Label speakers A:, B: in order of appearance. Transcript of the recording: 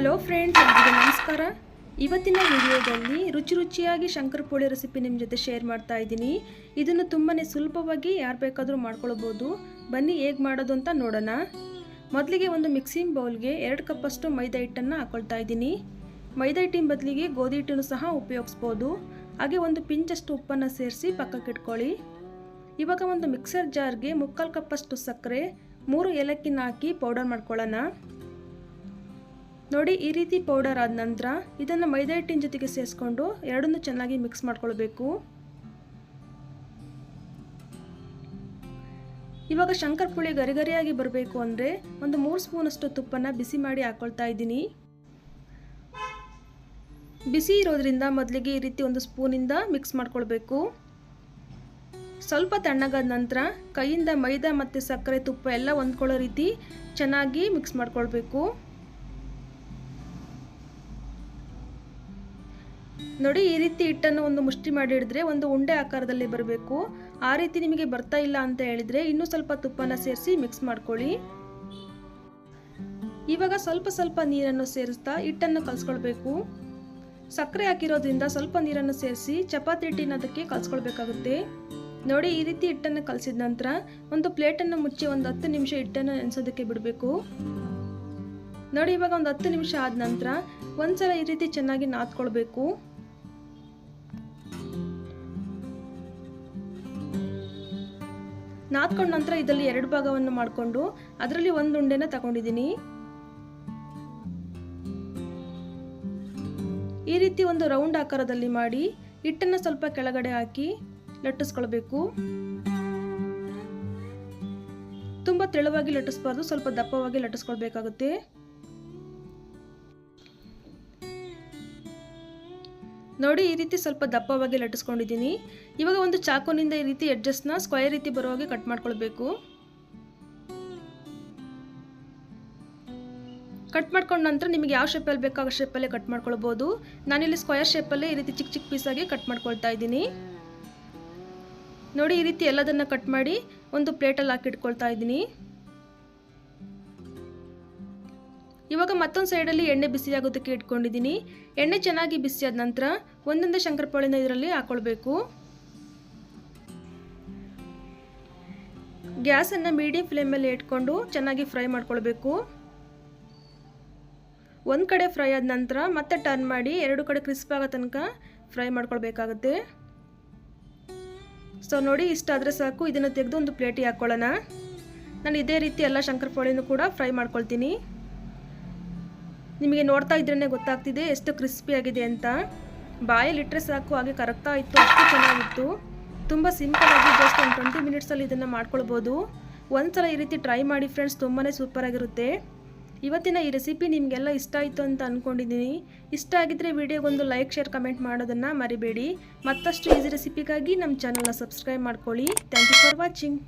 A: Hello friends ಎಲ್ಲರಿಗೂ ನಮಸ್ಕಾರ. ಇವತ್ತಿನ ವಿಡಿಯೋದಲ್ಲಿ ರುಚಿ ರುಚಿಯಾಗಿ ಶಂಕರಪೋಳಿ ರೆಸಿಪಿ ನಿಮ್ಮ ಜೊತೆ ಶೇರ್ ಮಾಡ್ತಾ ಇದ್ದೀನಿ. ಇದನ್ನು ತುಂಬಾ ಸುಲಭವಾಗಿ ಯಾರು ಬೇಕಾದರೂ ಮಾಡ್ಕೊಳ್ಬೋದು. ಬನ್ನಿ ಹೇಗೆ ಮಾಡೋದು ಅಂತ ನೋಡೋಣ. ಮೊದಲಿಗೆ ಒಂದು ಮಿಕ್ಸಿಂಗ್ ಬೌಲ್ಗೆ ಎರಡು ಕಪ್ಪಷ್ಟು ಮೈದಾ ಹಿಟ್ಟನ್ನು ಹಾಕೊಳ್ತಾ ಇದ್ದೀನಿ. ಮೈದಾ ಹಿಟ್ಟಿನ ಬದಲಿಗೆ ಗೋಧಿ ಹಿಟ್ಟನ್ನು ಸಹ ಉಪಯೋಗಿಸ್ಬೋದು. ಹಾಗೆ ಒಂದು ಪಿಂಚಷ್ಟು ಉಪ್ಪನ್ನು ಸೇರಿಸಿ ಪಕ್ಕಕ್ಕೆ ಇಟ್ಕೊಳ್ಳಿ. ಇವಾಗ ಒಂದು ಮಿಕ್ಸರ್ ಜಾರ್ಗೆ ಮುಕ್ಕಾಲು ಕಪ್ಪಷ್ಟು ಸಕ್ಕರೆ, ಮೂರು ಏಲಕ್ಕಿನ ಹಾಕಿ ಪೌಡರ್ ಮಾಡ್ಕೊಳ್ಳೋಣ. ನೋಡಿ, ಈ ರೀತಿ ಪೌಡರ್ ಆದ ನಂತರ ಇದನ್ನು ಮೈದಾ ಹಿಟ್ಟಿನ ಜೊತೆಗೆ ಸೇರಿಸ್ಕೊಂಡು ಎರಡನ್ನೂ ಚೆನ್ನಾಗಿ ಮಿಕ್ಸ್ ಮಾಡ್ಕೊಳ್ಬೇಕು. ಇವಾಗ ಶಂಕರಪುಳಿ ಗರಿಗರಿಯಾಗಿ ಬರಬೇಕು ಅಂದರೆ ಒಂದು ಮೂರು ಸ್ಪೂನಷ್ಟು ತುಪ್ಪನ ಬಿಸಿ ಮಾಡಿ ಹಾಕ್ಕೊಳ್ತಾ ಇದ್ದೀನಿ. ಬಿಸಿ ಇರೋದ್ರಿಂದ ಮೊದಲಿಗೆ ಈ ರೀತಿ ಒಂದು ಸ್ಪೂನಿಂದ ಮಿಕ್ಸ್ ಮಾಡ್ಕೊಳ್ಬೇಕು. ಸ್ವಲ್ಪ ತಣ್ಣಗಾದ ನಂತರ ಕೈಯಿಂದ ಮೈದಾ ಮತ್ತು ಸಕ್ಕರೆ ತುಪ್ಪ ಎಲ್ಲ ಹೊಂದ್ಕೊಳ್ಳೋ ರೀತಿ ಚೆನ್ನಾಗಿ ಮಿಕ್ಸ್ ಮಾಡ್ಕೊಳ್ಬೇಕು. ನೋಡಿ, ಈ ರೀತಿ ಹಿಟ್ಟನ್ನು ಒಂದು ಮುಷ್ಟಿ ಮಾಡಿ ಹಿಡಿದ್ರೆ ಒಂದು ಉಂಡೆ ಆಕಾರದಲ್ಲಿ ಬರಬೇಕು. ಆ ರೀತಿ ನಿಮಗೆ ಬರ್ತಾ ಇಲ್ಲ ಅಂತ ಹೇಳಿದ್ರೆ ಇನ್ನೂ ಸ್ವಲ್ಪ ತುಪ್ಪನ ಸೇರಿಸಿ ಮಿಕ್ಸ್ ಮಾಡ್ಕೊಳ್ಳಿ. ಇವಾಗ ಸ್ವಲ್ಪ ಸ್ವಲ್ಪ ನೀರನ್ನು ಸೇರಿಸ್ತಾ ಹಿಟ್ಟನ್ನು ಕಲಿಸ್ಕೊಳ್ಬೇಕು. ಸಕ್ಕರೆ ಹಾಕಿರೋದ್ರಿಂದ ಸ್ವಲ್ಪ ನೀರನ್ನು ಸೇರಿಸಿ ಚಪಾತಿ ಹಿಟ್ಟಿನ ಅದಕ್ಕೆ ಕಲಿಸ್ಕೊಳ್ಬೇಕಾಗುತ್ತೆ. ನೋಡಿ, ಈ ರೀತಿ ಹಿಟ್ಟನ್ನು ಕಲಸಿದ ನಂತರ ಒಂದು ಪ್ಲೇಟನ್ನು ಮುಚ್ಚಿ ಒಂದು ಹತ್ತು ನಿಮಿಷ ಹಿಟ್ಟನ್ನು ನೆನೆಸೋದಕ್ಕೆ ಬಿಡಬೇಕು. ನೋಡಿ, ಇವಾಗ ಒಂದು ಹತ್ತು ನಿಮಿಷ ಆದ ನಂತರ ಒಂದ್ಸಲ ಈ ರೀತಿ ಚೆನ್ನಾಗಿ ನಾದ್ಕೊಳ್ಬೇಕು. ನಾದ್ಕೊಂಡ ನಂತರ ಇದರಲ್ಲಿ ಎರಡು ಭಾಗವನ್ನು ಮಾಡಿಕೊಂಡು ಅದರಲ್ಲಿ ಒಂದು ಉಂಡೆನ ತಗೊಂಡಿದ್ದೀನಿ. ಈ ರೀತಿ ಒಂದು ರೌಂಡ್ ಆಕಾರದಲ್ಲಿ ಮಾಡಿ ಹಿಟ್ಟನ್ನು ಸ್ವಲ್ಪ ಕೆಳಗಡೆ ಹಾಕಿ ಲಟ್ಟಿಸ್ಕೊಳ್ಬೇಕು. ತುಂಬ ತೆಳುವಾಗಿ ಲಟ್ಟಿಸ್ಬಾರ್ದು, ಸ್ವಲ್ಪ ದಪ್ಪವಾಗಿ ಲಟ್ಟಿಸ್ಕೊಳ್ಬೇಕಾಗುತ್ತೆ. ನೋಡಿ, ಈ ರೀತಿ ಸ್ವಲ್ಪ ದಪ್ಪವಾಗಿ ಲಟ್ಟಿಸ್ಕೊಂಡಿದ್ದೀನಿ. ಇವಾಗ ಒಂದು ಚಾಕುನಿಂದ ಈ ರೀತಿ ಎಡ್ಜಸ್ಟ್ನ ಸ್ಕ್ವಯರ್ ರೀತಿ ಬರೋ ಹಾಗೆ ಕಟ್ ಮಾಡ್ಕೊಳ್ಬೇಕು. ಕಟ್ ಮಾಡ್ಕೊಂಡ ನಂತರ ನಿಮಗೆ ಯಾವ ಶೇಪಲ್ಲಿ ಬೇಕೋ ಆ ಶೇಪಲ್ಲೇ ಕಟ್ ಮಾಡ್ಕೊಳ್ಬೋದು. ನಾನಿಲ್ಲಿ ಸ್ಕ್ವಯರ್ ಶೇಪಲ್ಲೇ ಈ ರೀತಿ ಚಿಕ್ಕ ಚಿಕ್ಕ ಪೀಸಾಗಿ ಕಟ್ ಮಾಡ್ಕೊಳ್ತಾ ಇದ್ದೀನಿ. ನೋಡಿ, ಈ ರೀತಿ ಎಲ್ಲದನ್ನು ಕಟ್ ಮಾಡಿ ಒಂದು ಪ್ಲೇಟಲ್ಲಿ ಹಾಕಿಟ್ಕೊಳ್ತಾ ಇದ್ದೀನಿ. ಇವಾಗ ಮತ್ತೊಂದು ಸೈಡಲ್ಲಿ ಎಣ್ಣೆ ಬಿಸಿಯಾಗೋದಕ್ಕೆ ಇಟ್ಕೊಂಡಿದ್ದೀನಿ. ಎಣ್ಣೆ ಚೆನ್ನಾಗಿ ಬಿಸಿಯಾದ ನಂತರ ಒಂದೊಂದೇ ಶಂಕರಪಾಳಿನ ಇದರಲ್ಲಿ ಹಾಕ್ಕೊಳ್ಬೇಕು ಗ್ಯಾಸನ್ನು ಮೀಡಿಯಂ ಫ್ಲೇಮಲ್ಲಿ ಇಟ್ಕೊಂಡು ಚೆನ್ನಾಗಿ ಫ್ರೈ ಮಾಡ್ಕೊಳ್ಬೇಕು. ಒಂದು ಕಡೆ ಫ್ರೈ ಆದ ನಂತರ ಮತ್ತೆ ಟರ್ನ್ ಮಾಡಿ ಎರಡು ಕಡೆ ಕ್ರಿಸ್ಪ್ ಆಗೋ ತನಕ ಫ್ರೈ ಮಾಡ್ಕೊಳ್ಬೇಕಾಗುತ್ತೆ. ಸೊ ನೋಡಿ ಇಷ್ಟಾದರೆ ಸಾಕು. ಇದನ್ನು ತೆಗೆದು ಒಂದು ಪ್ಲೇಟಿಗೆ ಹಾಕ್ಕೊಳ್ಳೋಣ ನಾನು ಇದೇ ರೀತಿ ಎಲ್ಲ ಶಂಕರಪೋಳಿನೂ ಕೂಡ ಫ್ರೈ ಮಾಡ್ಕೊಳ್ತೀನಿ. ನಿಮಗೆ ನೋಡ್ತಾ ಇದ್ರೇ ಗೊತ್ತಾಗ್ತಿದೆ ಎಷ್ಟು ಕ್ರಿಸ್ಪಿ ಆಗಿದೆ ಅಂತ. ಬಾಯಲ್ಲಿ ಇಟ್ಟರೆ ಸಾಕು, ಹಾಗೆ ಕರಗ್ತಾ ಇತ್ತು, ಅಷ್ಟು ಚೆನ್ನಾಗಿತ್ತು. ತುಂಬ ಸಿಂಪಲಾಗಿ ಜಸ್ಟ್ ಒಂದು ಟ್ವೆಂಟಿ ಮಿನಿಟ್ಸಲ್ಲಿ ಇದನ್ನು ಮಾಡ್ಕೊಳ್ಬೋದು. ಒಂದು ಸಲ ಈ ರೀತಿ ಟ್ರೈ ಮಾಡಿ ಫ್ರೆಂಡ್ಸ್ ತುಂಬಾ ಸೂಪರಾಗಿರುತ್ತೆ ಇವತ್ತಿನ ಈ ರೆಸಿಪಿ ನಿಮಗೆಲ್ಲ ಇಷ್ಟ ಆಯಿತು ಅಂತ ಅಂದ್ಕೊಂಡಿದ್ದೀನಿ ಇಷ್ಟ ಆಗಿದ್ದರೆ ವಿಡಿಯೋಗೊಂದು ಲೈಕ್ ಶೇರ್ ಕಮೆಂಟ್ ಮಾಡೋದನ್ನು ಮರಿಬೇಡಿ. ಮತ್ತಷ್ಟು ಈಸಿ ರೆಸಿಪಿಗಾಗಿ ನಮ್ಮ ಚಾನಲ್ನ ಸಬ್ಸ್ಕ್ರೈಬ್ ಮಾಡ್ಕೊಳ್ಳಿ. Thank you for watching